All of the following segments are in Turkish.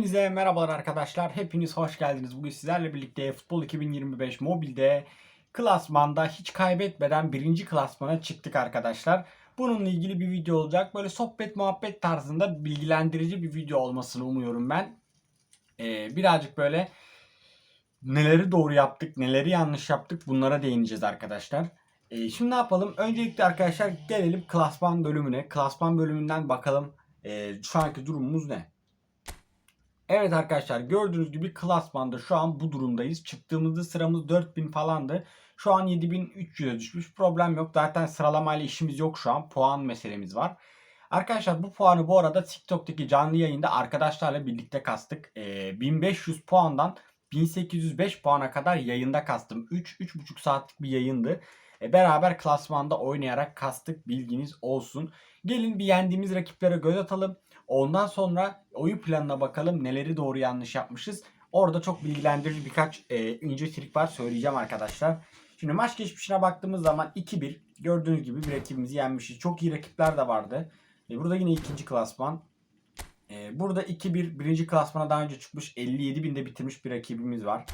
Hepinize merhabalar arkadaşlar. Hepiniz hoş geldiniz. Bugün sizlerle birlikte Futbol 2025 mobilde klasmanda hiç kaybetmeden birinci klasmana çıktık arkadaşlar. Bununla ilgili bir video olacak. Böyle sohbet muhabbet tarzında bilgilendirici bir video olmasını umuyorum ben. Ee, birazcık böyle neleri doğru yaptık, neleri yanlış yaptık bunlara değineceğiz arkadaşlar. Ee, şimdi ne yapalım? Öncelikle arkadaşlar gelelim klasman bölümüne. Klasman bölümünden bakalım ee, şu anki durumumuz ne? Evet arkadaşlar gördüğünüz gibi klasmanda şu an bu durumdayız. Çıktığımızda sıramız 4000 falandı. Şu an 7300'e düşmüş. Problem yok. Zaten sıralamayla işimiz yok şu an. Puan meselemiz var. Arkadaşlar bu puanı bu arada TikTok'taki canlı yayında arkadaşlarla birlikte kastık. Ee, 1500 puandan 1805 puana kadar yayında kastım. 3-3,5 saatlik bir yayındı. E, beraber klasmanda oynayarak kastık bilginiz olsun. Gelin bir yendiğimiz rakiplere göz atalım. Ondan sonra oyun planına bakalım neleri doğru yanlış yapmışız. Orada çok bilgilendirici birkaç e, ince trik var söyleyeceğim arkadaşlar. Şimdi maç geçmişine baktığımız zaman 2-1 gördüğünüz gibi bir rakibimizi yenmişiz. Çok iyi rakipler de vardı. E, burada yine ikinci klasman. E, burada 2-1 birinci klasmana daha önce çıkmış 57 binde bitirmiş bir rakibimiz var.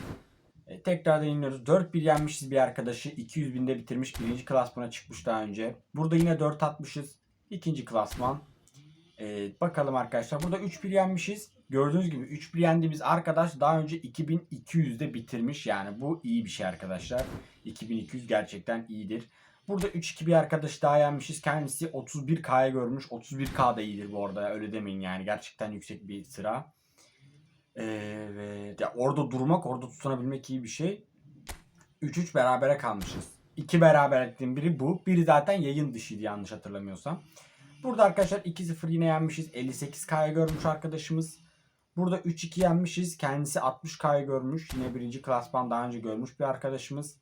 E, tekrardan iniyoruz. 4-1 yenmişiz bir arkadaşı. 200 binde bitirmiş birinci klasmana çıkmış daha önce. Burada yine 4 atmışız. İkinci klasman. Ee, bakalım arkadaşlar. Burada 3-1 yenmişiz. Gördüğünüz gibi 3-1 yendiğimiz arkadaş daha önce 2200'de bitirmiş. Yani bu iyi bir şey arkadaşlar. 2200 gerçekten iyidir. Burada 3-2 bir arkadaş daha yenmişiz. Kendisi 31K'ya görmüş. 31K da iyidir bu arada. Öyle demeyin yani. Gerçekten yüksek bir sıra. Evet. Ya orada durmak, orada tutunabilmek iyi bir şey. 3-3 berabere kalmışız. İki beraberlikten biri bu. Biri zaten yayın dışıydı yanlış hatırlamıyorsam. Burada arkadaşlar 2-0 yine yenmişiz. 58K'ya görmüş arkadaşımız. Burada 3-2 yenmişiz. Kendisi 60K'ya görmüş. Yine birinci klasman daha önce görmüş bir arkadaşımız.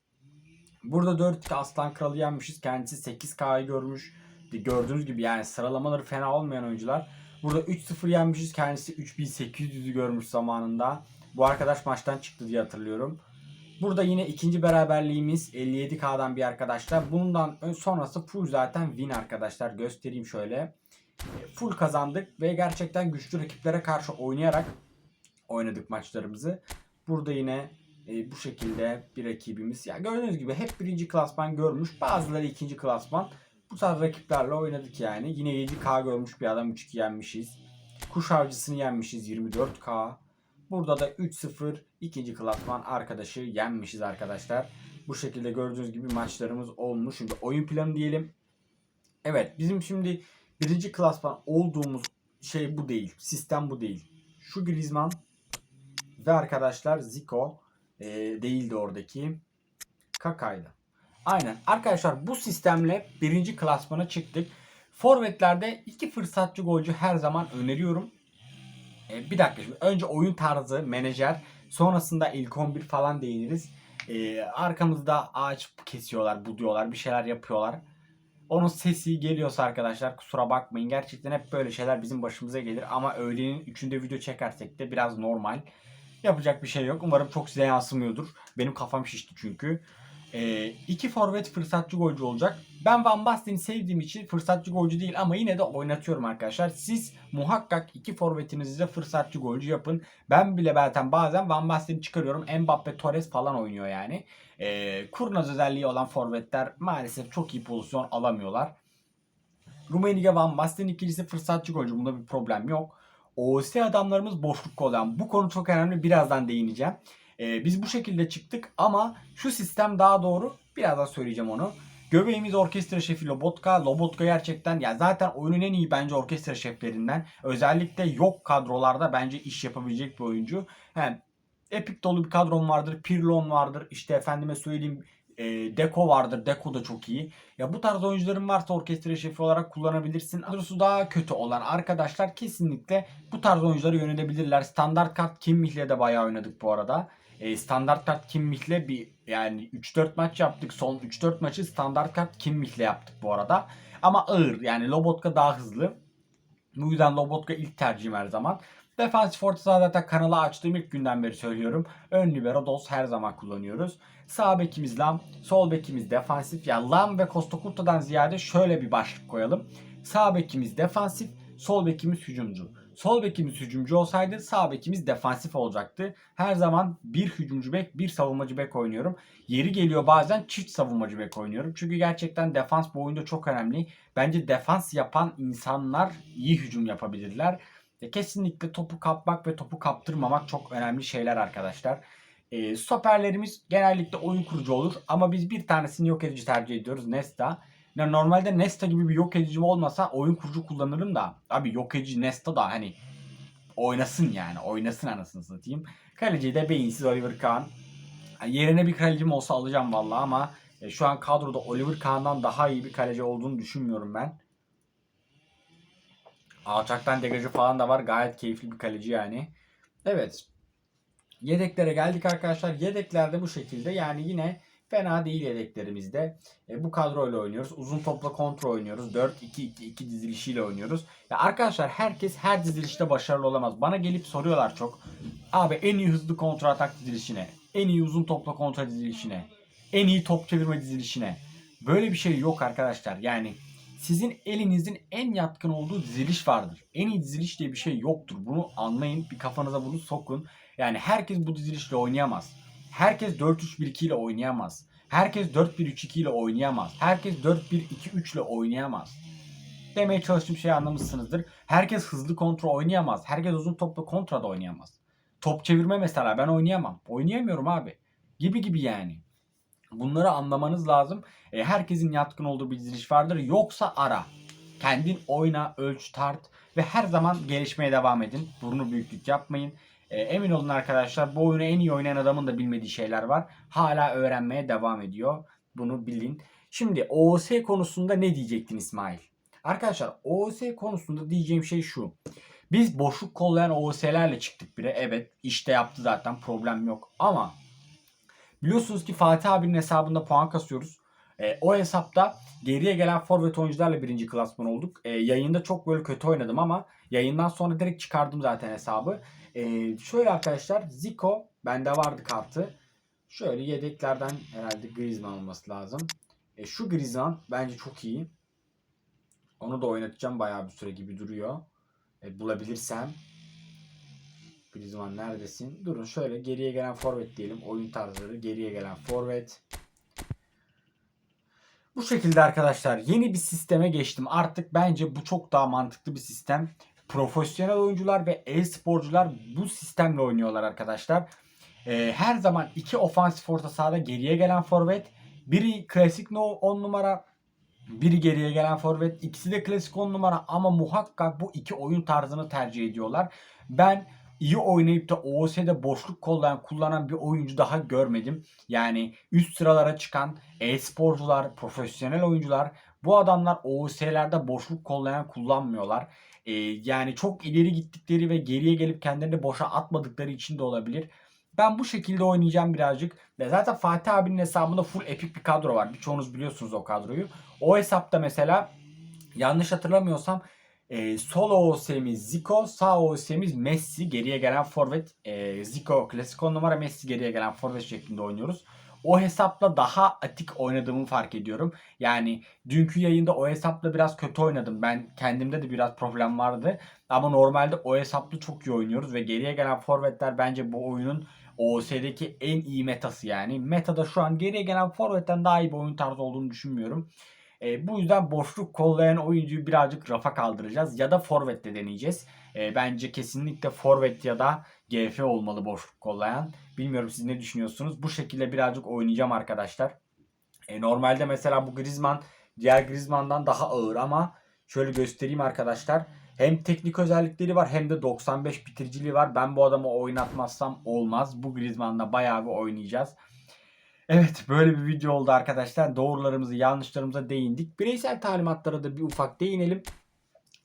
Burada 4-2 Aslan Kralı yenmişiz. Kendisi 8K'yı görmüş. Gördüğünüz gibi yani sıralamaları fena olmayan oyuncular. Burada 3-0 yenmişiz. Kendisi 3800'ü görmüş zamanında. Bu arkadaş maçtan çıktı diye hatırlıyorum. Burada yine ikinci beraberliğimiz 57K'dan bir arkadaşlar. Bundan sonrası full zaten win arkadaşlar. Göstereyim şöyle. Full kazandık ve gerçekten güçlü rakiplere karşı oynayarak oynadık maçlarımızı. Burada yine e, bu şekilde bir rakibimiz. Ya gördüğünüz gibi hep birinci klasman görmüş. Bazıları ikinci klasman. Bu tarz rakiplerle oynadık yani. Yine 7K görmüş bir adam 3-2 yenmişiz. Kuş avcısını yenmişiz 24K. Burada da 3-0 ikinci klasman arkadaşı yenmişiz arkadaşlar. Bu şekilde gördüğünüz gibi maçlarımız olmuş. Şimdi oyun planı diyelim. Evet bizim şimdi birinci klasman olduğumuz şey bu değil. Sistem bu değil. Şu Griezmann ve arkadaşlar Zico e, değildi oradaki. Kaka'ydı. Aynen. Arkadaşlar bu sistemle birinci klasmana çıktık. Forvetlerde iki fırsatçı golcü her zaman öneriyorum. E, bir dakika şimdi önce oyun tarzı, menajer, sonrasında ilk 11 falan değiniriz. E, arkamızda ağaç kesiyorlar, buduyorlar, bir şeyler yapıyorlar. Onun sesi geliyorsa arkadaşlar kusura bakmayın. Gerçekten hep böyle şeyler bizim başımıza gelir. Ama öğlenin 3'ünde video çekersek de biraz normal. Yapacak bir şey yok. Umarım çok size yansımıyordur. Benim kafam şişti çünkü. Ee, iki forvet fırsatçı golcü olacak. Ben Van Basten'i sevdiğim için fırsatçı golcü değil ama yine de oynatıyorum arkadaşlar. Siz muhakkak iki forvetinizi de fırsatçı golcü yapın. Ben bile zaten bazen Van Basten'i çıkarıyorum. Mbappe, Torres falan oynuyor yani. Ee, kurnaz özelliği olan forvetler maalesef çok iyi pozisyon alamıyorlar. Rummenigge Van Basten ikilisi fırsatçı golcü. Bunda bir problem yok. OS adamlarımız boşluk olan. Bu konu çok önemli. Birazdan değineceğim. Ee, biz bu şekilde çıktık ama şu sistem daha doğru. Birazdan söyleyeceğim onu. Göbeğimiz orkestra şefi Lobotka. Lobotka gerçekten ya zaten oyunun en iyi bence orkestra şeflerinden. Özellikle yok kadrolarda bence iş yapabilecek bir oyuncu. Hem Epic dolu bir kadron vardır. Pirlon vardır. İşte efendime söyleyeyim e, Deko vardır. Deko da çok iyi. Ya bu tarz oyuncuların varsa orkestra şefi olarak kullanabilirsin. Kadrosu daha kötü olan arkadaşlar kesinlikle bu tarz oyuncuları yönelebilirler. Standart kart Kimmich'le de bayağı oynadık bu arada. E, standart kart Kimmich'le bir yani 3-4 maç yaptık. Son 3-4 maçı standart kart Kimmich'le yaptık bu arada. Ama ağır yani Lobotka daha hızlı. Bu yüzden Lobotka ilk tercihim her zaman. Defansif orta saha zaten kanala açtığım ilk günden beri söylüyorum. Ön libero Dos her zaman kullanıyoruz. Sağ bekimiz Lam, sol bekimiz defansif. Ya Lam ve Costa Curta'dan ziyade şöyle bir başlık koyalım. Sağ bekimiz defansif, sol bekimiz hücumcu. Sol bekimiz hücumcu olsaydı sağ bekimiz defansif olacaktı. Her zaman bir hücumcu bek, bir savunmacı bek oynuyorum. Yeri geliyor bazen çift savunmacı bek oynuyorum. Çünkü gerçekten defans bu oyunda çok önemli. Bence defans yapan insanlar iyi hücum yapabilirler. E, kesinlikle topu kapmak ve topu kaptırmamak çok önemli şeyler arkadaşlar. E, stoperlerimiz genellikle oyun kurucu olur ama biz bir tanesini yok edici tercih ediyoruz Nesta. Ya normalde Nesta gibi bir yok edici olmasa oyun kurucu kullanırım da abi yok edici Nesta da hani oynasın yani oynasın anasını satayım. Kaleciyi de beyinsiz Oliver Kahn. Yerine bir kalecim olsa alacağım vallahi ama e, şu an kadroda Oliver Kahn'dan daha iyi bir kaleci olduğunu düşünmüyorum ben. Alçaktan degajı falan da var. Gayet keyifli bir kaleci yani. Evet. Yedeklere geldik arkadaşlar. Yedeklerde bu şekilde. Yani yine fena değil yedeklerimizde. E, bu kadroyla oynuyoruz. Uzun topla kontra oynuyoruz. 4-2-2-2 dizilişiyle oynuyoruz. Ya arkadaşlar herkes her dizilişte başarılı olamaz. Bana gelip soruyorlar çok. Abi en iyi hızlı kontra atak dizilişine. En iyi uzun topla kontra dizilişine. En iyi top çevirme dizilişine. Böyle bir şey yok arkadaşlar. Yani sizin elinizin en yatkın olduğu diziliş vardır. En iyi diziliş diye bir şey yoktur. Bunu anlayın. Bir kafanıza bunu sokun. Yani herkes bu dizilişle oynayamaz. Herkes 4-3-1-2 ile oynayamaz. Herkes 4-1-3-2 ile oynayamaz. Herkes 4-1-2-3 ile oynayamaz. Demeye çalıştığım şeyi anlamışsınızdır. Herkes hızlı kontra oynayamaz. Herkes uzun topla kontra da oynayamaz. Top çevirme mesela ben oynayamam. Oynayamıyorum abi. Gibi gibi yani. Bunları anlamanız lazım. E, herkesin yatkın olduğu bir diziliş vardır. Yoksa ara. Kendin oyna, ölç, tart ve her zaman gelişmeye devam edin. Burnu büyüklük yapmayın. E, emin olun arkadaşlar bu oyunu en iyi oynayan adamın da bilmediği şeyler var. Hala öğrenmeye devam ediyor. Bunu bilin. Şimdi OOS konusunda ne diyecektin İsmail? Arkadaşlar OOS konusunda diyeceğim şey şu. Biz boşluk kollayan OOS'lerle çıktık bire. Evet işte yaptı zaten problem yok. Ama biliyorsunuz ki Fatih abinin hesabında puan kasıyoruz. E, o hesapta geriye gelen forvet oyuncularla birinci klasman olduk. E, yayında çok böyle kötü oynadım ama yayından sonra direkt çıkardım zaten hesabı. E, şöyle arkadaşlar Zico bende vardı kartı. Şöyle yedeklerden herhalde Griezmann olması lazım. E, şu Griezmann bence çok iyi. Onu da oynatacağım bayağı bir süre gibi duruyor. E, bulabilirsem. Griezmann neredesin? Durun şöyle geriye gelen forvet diyelim. Oyun tarzları geriye gelen forvet. Bu şekilde arkadaşlar yeni bir sisteme geçtim. Artık bence bu çok daha mantıklı bir sistem. Profesyonel oyuncular ve e-sporcular bu sistemle oynuyorlar arkadaşlar. Ee, her zaman iki ofansif orta sahada geriye gelen forvet. Biri klasik 10 numara, biri geriye gelen forvet. İkisi de klasik 10 numara ama muhakkak bu iki oyun tarzını tercih ediyorlar. Ben iyi oynayıp da OOS'de boşluk kollayan, kullanan bir oyuncu daha görmedim. Yani üst sıralara çıkan e-sporcular, profesyonel oyuncular bu adamlar OOS'lerde boşluk kollayan kullanmıyorlar. Ee, yani çok ileri gittikleri ve geriye gelip kendilerini boşa atmadıkları için de olabilir. Ben bu şekilde oynayacağım birazcık. Ve zaten Fatih abinin hesabında full epik bir kadro var. Birçoğunuz biliyorsunuz o kadroyu. O hesapta mesela yanlış hatırlamıyorsam e, sol OOS'miz Zico, sağ OOS'miz Messi, geriye gelen forvet. E, Zico klasik on numara, Messi geriye gelen forvet şeklinde oynuyoruz. O hesapla daha atik oynadığımı fark ediyorum. Yani dünkü yayında o hesapla biraz kötü oynadım. Ben kendimde de biraz problem vardı. Ama normalde o hesaplı çok iyi oynuyoruz ve geriye gelen forvetler bence bu oyunun OOS'deki en iyi metası yani. Metada şu an geriye gelen forvetten daha iyi bir oyun tarzı olduğunu düşünmüyorum. E, bu yüzden boşluk kollayan oyuncuyu birazcık rafa kaldıracağız ya da forvette deneyeceğiz. E, bence kesinlikle forvet ya da GF olmalı boşluk kollayan. Bilmiyorum siz ne düşünüyorsunuz. Bu şekilde birazcık oynayacağım arkadaşlar. E, normalde mesela bu Griezmann diğer Griezmann'dan daha ağır ama şöyle göstereyim arkadaşlar. Hem teknik özellikleri var hem de 95 bitiriciliği var. Ben bu adamı oynatmazsam olmaz. Bu Griezmann'la bayağı bir oynayacağız. Evet böyle bir video oldu arkadaşlar. Doğrularımızı yanlışlarımıza değindik. Bireysel talimatlara da bir ufak değinelim.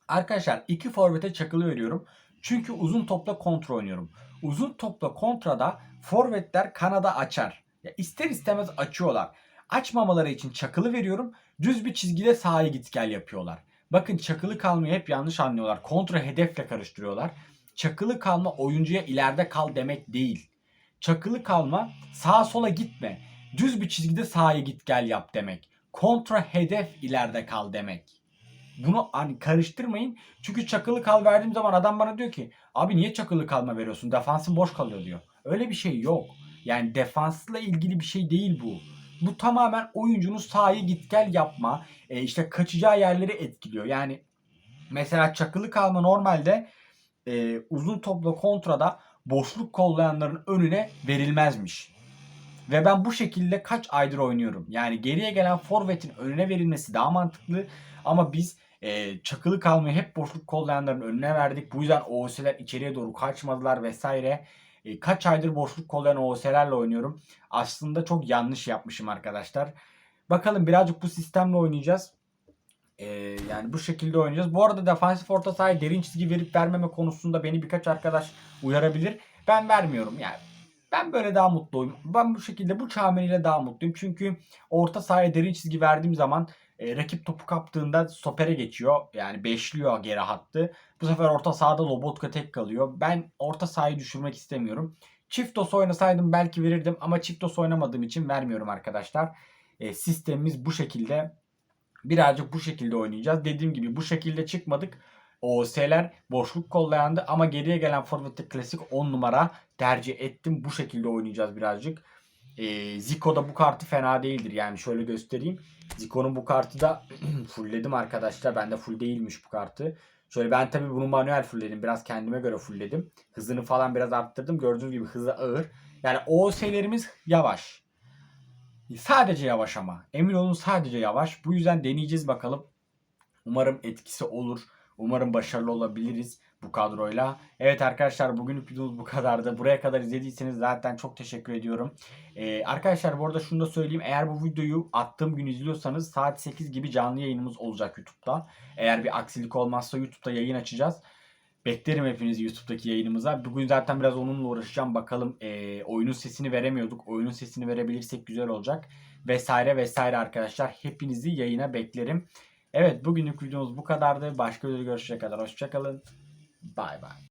Arkadaşlar iki forvete çakılı veriyorum. Çünkü uzun topla kontra oynuyorum. Uzun topla kontrada forvetler kanada açar. Ya ister istemez açıyorlar. Açmamaları için çakılı veriyorum. Düz bir çizgide sağa git gel yapıyorlar. Bakın çakılı kalmayı hep yanlış anlıyorlar. Kontra hedefle karıştırıyorlar. Çakılı kalma oyuncuya ileride kal demek değil. Çakılı kalma sağa sola gitme. Düz bir çizgide sağa git gel yap demek. Kontra hedef ileride kal demek. Bunu hani karıştırmayın. Çünkü çakılı kal verdiğim zaman adam bana diyor ki abi niye çakılı kalma veriyorsun? Defansın boş kalıyor diyor. Öyle bir şey yok. Yani defansla ilgili bir şey değil bu. Bu tamamen oyuncunun sahayı git gel yapma, e, işte kaçacağı yerleri etkiliyor. Yani mesela çakılı kalma normalde e, uzun topla kontrada boşluk kollayanların önüne verilmezmiş. Ve ben bu şekilde kaç aydır oynuyorum. Yani geriye gelen forvetin önüne verilmesi daha mantıklı. Ama biz e, çakılı kalmayı hep boşluk kollayanların önüne verdik. Bu yüzden OOS'ler içeriye doğru kaçmadılar vesaire. E, kaç aydır boşluk kollayan OOS'lerle oynuyorum. Aslında çok yanlış yapmışım arkadaşlar. Bakalım birazcık bu sistemle oynayacağız. E, yani bu şekilde oynayacağız. Bu arada defansif orta sahaya derin çizgi verip vermeme konusunda beni birkaç arkadaş uyarabilir. Ben vermiyorum yani. Ben böyle daha mutluyum. Ben bu şekilde bu çameliyle daha mutluyum. Çünkü orta sahaya derin çizgi verdiğim zaman e, rakip topu kaptığında stopere geçiyor. Yani beşliyor geri hattı. Bu sefer orta sahada Lobotka tek kalıyor. Ben orta sahayı düşürmek istemiyorum. Çiftos oynasaydım belki verirdim ama Çiftos oynamadığım için vermiyorum arkadaşlar. E, sistemimiz bu şekilde. Birazcık bu şekilde oynayacağız. Dediğim gibi bu şekilde çıkmadık. OS'ler boşluk kollayandı ama geriye gelen forvette klasik 10 numara tercih ettim. Bu şekilde oynayacağız birazcık. Ee, Zico'da bu kartı fena değildir. Yani şöyle göstereyim. Zico'nun bu kartı da fullledim arkadaşlar. Bende full değilmiş bu kartı. Şöyle ben tabii bunu manuel fullledim. Biraz kendime göre fullledim. Hızını falan biraz arttırdım. Gördüğünüz gibi hızı ağır. Yani OS'lerimiz yavaş. Sadece yavaş ama. Emin olun sadece yavaş. Bu yüzden deneyeceğiz bakalım. Umarım etkisi olur. Umarım başarılı olabiliriz bu kadroyla. Evet arkadaşlar bugünlük videomuz bu kadardı. Buraya kadar izlediyseniz zaten çok teşekkür ediyorum. Ee, arkadaşlar bu arada şunu da söyleyeyim. Eğer bu videoyu attığım gün izliyorsanız saat 8 gibi canlı yayınımız olacak YouTube'da. Eğer bir aksilik olmazsa YouTube'da yayın açacağız. Beklerim hepinizi YouTube'daki yayınımıza. Bugün zaten biraz onunla uğraşacağım. Bakalım e, oyunun sesini veremiyorduk. Oyunun sesini verebilirsek güzel olacak. Vesaire vesaire arkadaşlar. Hepinizi yayına beklerim. Evet bugünlük videomuz bu kadardı. Başka videoda görüşecek kadar hoşçakalın. Bye bye.